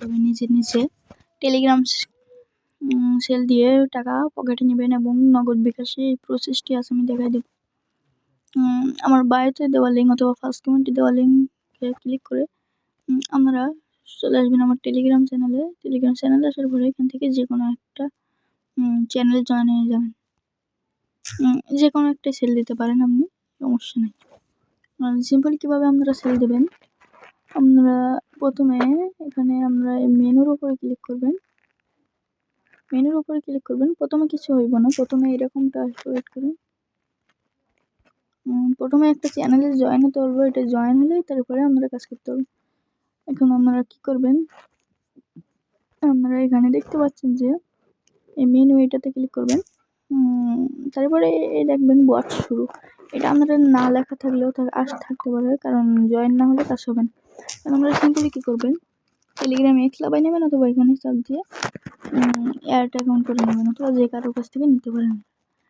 তবে নিজে নিজে টেলিগ্রাম সেল দিয়ে টাকা পকেটে নেবেন এবং নগদ বিকাশে এই প্রসেসটি আছে আমি দেখাই দেব। আমার বায়োতে দেওয়া লিঙ্ক অথবা ফার্স্ট কমেন্টে দেওয়া লিঙ্কে ক্লিক করে আপনারা চলে আসবেন আমার টেলিগ্রাম চ্যানেলে টেলিগ্রাম চ্যানেলে আসার পরে এখান থেকে যে কোনো একটা চ্যানেল জয়েন হয়ে যাবেন। যে কোনো একটা সেল দিতে পারেন আপনি, সমস্যা নেই। সিম্পল কীভাবে আপনারা সেল দেবেন? আপনারা প্রথমে এখানে আমরা মেনুর ওপরে ক্লিক করবেন। মেনুর উপরে ক্লিক করবেন। প্রথমে কিছু হইব না। প্রথমে এরকমটা ওয়েট করুন। প্রথমে একটা চ্যানেলে জয়েন হতে পারব এটা জয়েন হলেই তারপরে আপনারা কাজ করতে হবে। এখন আপনারা কি করবেন? আপনারা এখানে দেখতে পাচ্ছেন যে এই মেনু এটাতে ক্লিক করবেন। তারপরে এই দেখবেন বট শুরু। এটা আপনারা না লেখা থাকলেও আস থাকতে পারে। কারণ জয়েন না হলে কাজ হবে না। আপনারা সিম্পলি কী করবেন? টেলিগ্রামে এক্স লাগাই নেবেন অথবা এখানে চাপ দিয়ে অ্যাড অ্যাকাউন্ট করে নেবেন অথবা যে কারোর কাছ থেকে নিতে পারেন।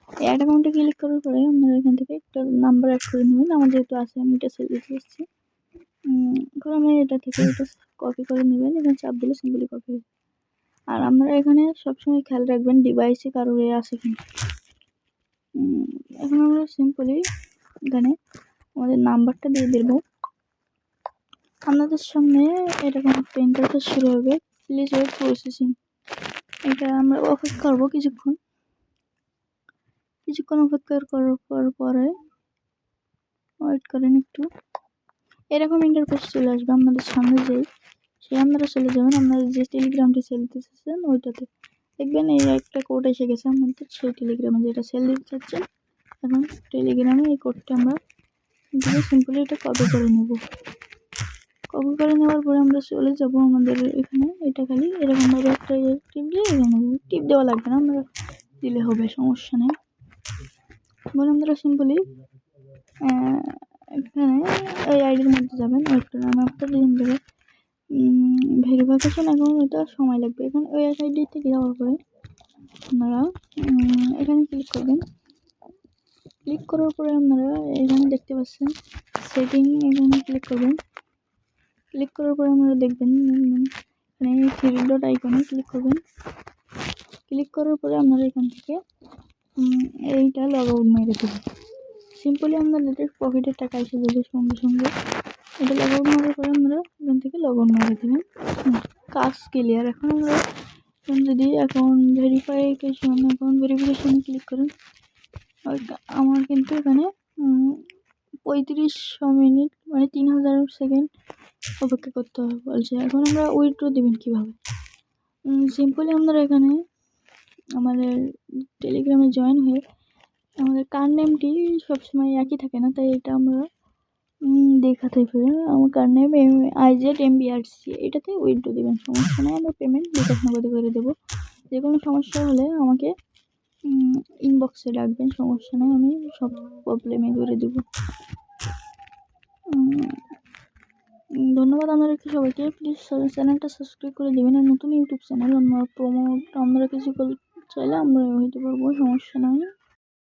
অ্যাড অ্যাকাউন্টে ক্লিক করার পরে আপনারা এখান থেকে একটা নাম্বার অ্যাড করে নেবেন। আমার যেহেতু আছে, আমি এটা সেল দিতে এসেছি এখন আমি এটা থেকে এটা কপি করে নেবেন। এখানে চাপ দিলে সিম্পলি কপি হবে আর আপনারা এখানে সবসময় খেয়াল রাখবেন ডিভাইসে কারোর এ আছে কিনা। এখন আমরা সিম্পলি এখানে আমাদের নাম্বারটা দিয়ে দেবো। আপনাদের সামনে এরকম ইন্টারফেস শুরু হবে। প্লিজ ওয়েট প্রসেসিং এটা আমরা অপেক্ষা করব কিছুক্ষণ। কিছুক্ষণ অপেক্ষা করার পর ওয়েট করেন একটু। এরকম ইন্টারফেস চলে আসবে আপনাদের সামনে যেই সে আপনারা চলে যাবেন। আপনারা যে টেলিগ্রামটি সেল দিতেছেন ওইটাতে। দেখবেন এই একটা কোড এসে গেছে আপনাদের সেই টেলিগ্রামে যেটা সেল দিতে চাচ্ছেন। এখন টেলিগ্রামে এই কোডটা আমরা সিম্পলি এটা কপি করে নেব। কপি নেওয়ার পরে আমরা চলে যাব আমাদের এখানে। এটা খালি এরকম এরকমভাবে একটা টিপ দিয়ে এখানে টিপ দেওয়া লাগবে না, আমরা দিলে হবে, সমস্যা নেই। এবার আমরা সিম্পলি এখানে এই আইডির মধ্যে যাবেন করে আমি আপনার দিন দেবে। ভেরিফিকেশন এখন এটা সময় লাগবে। এখন ওই আইডি থেকে যাওয়ার পরে আপনারা এখানে ক্লিক করবেন। ক্লিক করার পরে আপনারা এখানে দেখতে পাচ্ছেন সেটিং এখানে ক্লিক করবেন। ক্লিক করার পরে আপনারা দেখবেন এখানে থ্রি ডট আইকনে ক্লিক করবেন। ক্লিক করার পরে আপনারা এখান থেকে এইটা লগ আউট মেরে দেবেন। সিম্পলি আপনাদের প্রফিটের টাকা এসে যাবে সঙ্গে সঙ্গে। এটা লগ আউট মারার পরে আপনারা এখান থেকে লগ আউট মেরে দেবেন। কাজ ক্লিয়ার এখন আমরা যদি অ্যাকাউন্ট ভেরিফাইকেশন অ্যাকাউন্ট ভেরিফিকেশনে ক্লিক করেন আমার কিন্তু এখানে পঁয়ত্রিশশো মিনিট মানে তিন হাজার সেকেন্ড অপেক্ষা করতে হবে, বলছে, এখন আমরা উইথড্র দেবেন কীভাবে? সিম্পলি আপনারা এখানে আমাদের টেলিগ্রামে জয়েন হয়ে আমাদের কার নেমটি সবসময় একই থাকে না, তাই এটা আমরা দেখাতে পারি। আমার car name M IZ M BRC এটাতে উইথড্র দেবেন, সমস্যা নেই, আমরা পেমেন্ট বিকাশ করে দেবো। যে কোনো সমস্যা হলে আমাকে ইনবক্সে রাখবেন, সমস্যা নেই, আমি সব প্রবলেমে করে দেবো। ধন্যবাদ আপনাদেরকে সবাইকে। প্লিজ চ্যানেলটা সাবস্ক্রাইব করে দেবেন। আর নতুন ইউটিউব চ্যানেল আমরা প্রোমোট আমরা কিছু চাইলে আমরা হইতে পারব, সমস্যা নয়